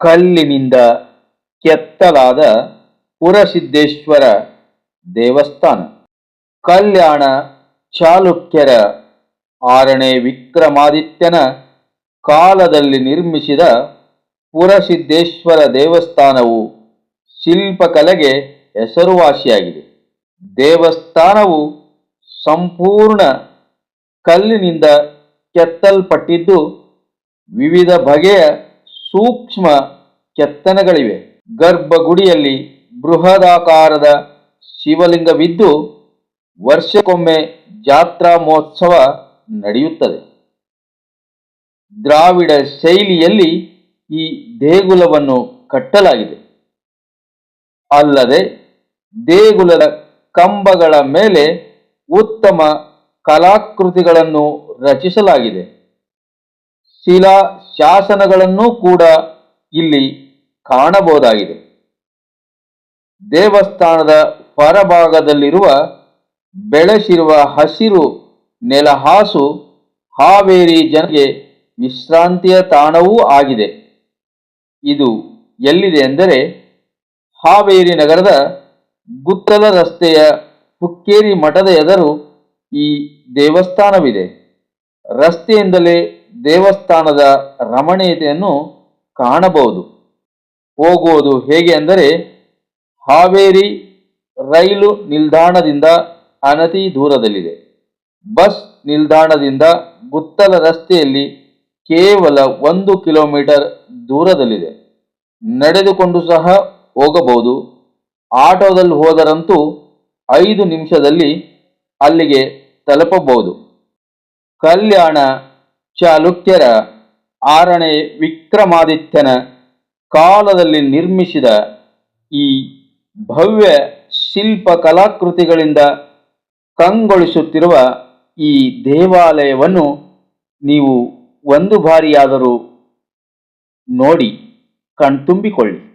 ಕಲ್ಲಿನಿಂದ ಕೆತ್ತಲಾದ ಪುರಸಿದ್ದೇಶ್ವರ ದೇವಸ್ಥಾನ. ಕಲ್ಯಾಣ ಚಾಲುಕ್ಯರ ಆರನೇ ವಿಕ್ರಮಾದಿತ್ಯನ ಕಾಲದಲ್ಲಿ ನಿರ್ಮಿಸಿದ ಪುರಸಿದ್ದೇಶ್ವರ ದೇವಸ್ಥಾನವು ಶಿಲ್ಪಕಲೆಗೆ ಹೆಸರುವಾಸಿಯಾಗಿದೆ. ದೇವಸ್ಥಾನವು ಸಂಪೂರ್ಣ ಕಲ್ಲಿನಿಂದ ಕೆತ್ತಲ್ಪಟ್ಟಿದ್ದು ವಿವಿಧ ಬಗೆಯ ಸೂಕ್ಷ್ಮ ಕೆತ್ತನೆಗಳಿವೆ. ಗರ್ಭಗುಡಿಯಲ್ಲಿ ಬೃಹದಾಕಾರದ ಶಿವಲಿಂಗವಿದ್ದು ವರ್ಷಕ್ಕೊಮ್ಮೆ ಜಾತ್ರಾ ಮಹೋತ್ಸವ ನಡೆಯುತ್ತದೆ. ದ್ರಾವಿಡ ಶೈಲಿಯಲ್ಲಿ ಈ ದೇಗುಲವನ್ನು ಕಟ್ಟಲಾಗಿದೆ. ಅಲ್ಲದೆ ದೇಗುಲದ ಕಂಬಗಳ ಮೇಲೆ ಉತ್ತಮ ಕಲಾಕೃತಿಗಳನ್ನು ರಚಿಸಲಾಗಿದೆ. ಶಿಲಾ ಶಾಸನಗಳನ್ನು ಕೂಡ ಇಲ್ಲಿ ಕಾಣಬಹುದಾಗಿದೆ. ದೇವಸ್ಥಾನದ ಹೊರಭಾಗದಲ್ಲಿರುವ ಬೆಳೆಸಿರುವ ಹಸಿರು ನೆಲಹಾಸು ಹಾವೇರಿ ಜನಗೆ ವಿಶ್ರಾಂತಿಯ ತಾಣವೂ ಆಗಿದೆ. ಇದು ಎಲ್ಲಿದೆ ಎಂದರೆ ಹಾವೇರಿ ನಗರದ ಗುತ್ತಲ ರಸ್ತೆಯ ಹುಕ್ಕೇರಿ ಮಠದ ಎದುರು ಈ ದೇವಸ್ಥಾನವಿದೆ. ರಸ್ತೆಯಿಂದಲೇ ದೇವಸ್ಥಾನದ ರಮಣೀಯತೆಯನ್ನು ಕಾಣಬಹುದು. ಹೋಗುವುದು ಹೇಗೆ ಅಂದರೆ, ಹಾವೇರಿ ರೈಲು ನಿಲ್ದಾಣದಿಂದ ಅನತಿ ದೂರದಲ್ಲಿದೆ. ಬಸ್ ನಿಲ್ದಾಣದಿಂದ ಗುತ್ತಲ ರಸ್ತೆಯಲ್ಲಿ ಕೇವಲ ಒಂದು ಕಿಲೋಮೀಟರ್ ದೂರದಲ್ಲಿದೆ. ನಡೆದುಕೊಂಡು ಸಹ ಹೋಗಬಹುದು. ಆಟೋದಲ್ಲಿ ಹೋದರಂತೂ ಐದು ನಿಮಿಷದಲ್ಲಿ ಅಲ್ಲಿಗೆ ತಲುಪಬಹುದು. ಕಲ್ಯಾಣ ಚಾಲುಕ್ಯರ ಆರನೇ ವಿಕ್ರಮಾದಿತ್ಯನ ಕಾಲದಲ್ಲಿ ನಿರ್ಮಿಸಿದ ಈ ಭವ್ಯ ಶಿಲ್ಪ ಕಲಾಕೃತಿಗಳಿಂದ ಕಂಗೊಳಿಸುತ್ತಿರುವ ಈ ದೇವಾಲಯವನ್ನು ನೀವು ಒಂದು ಬಾರಿಯಾದರೂ ನೋಡಿ ಕಣ್ತುಂಬಿಕೊಳ್ಳಿ.